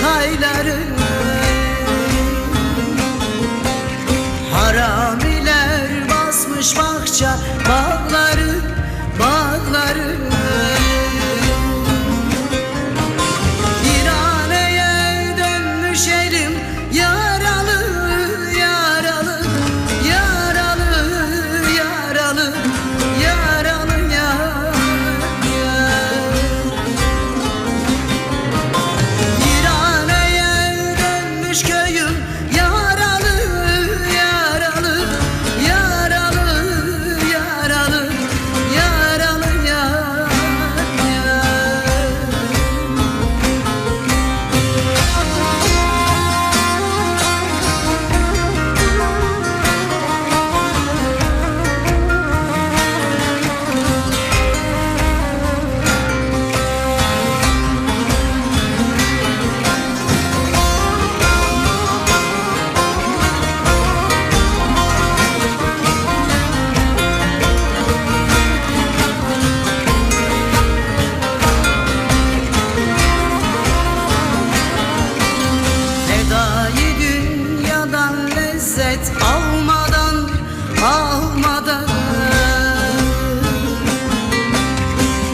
çayları. Haramiler basmış bahçe bağlar lezzet almadan almadan.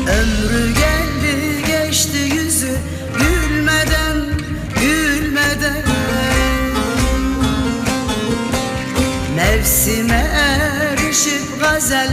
Ömrü geldi geçti yüzü gülmeden gülmeden. Mevsime erişip gazel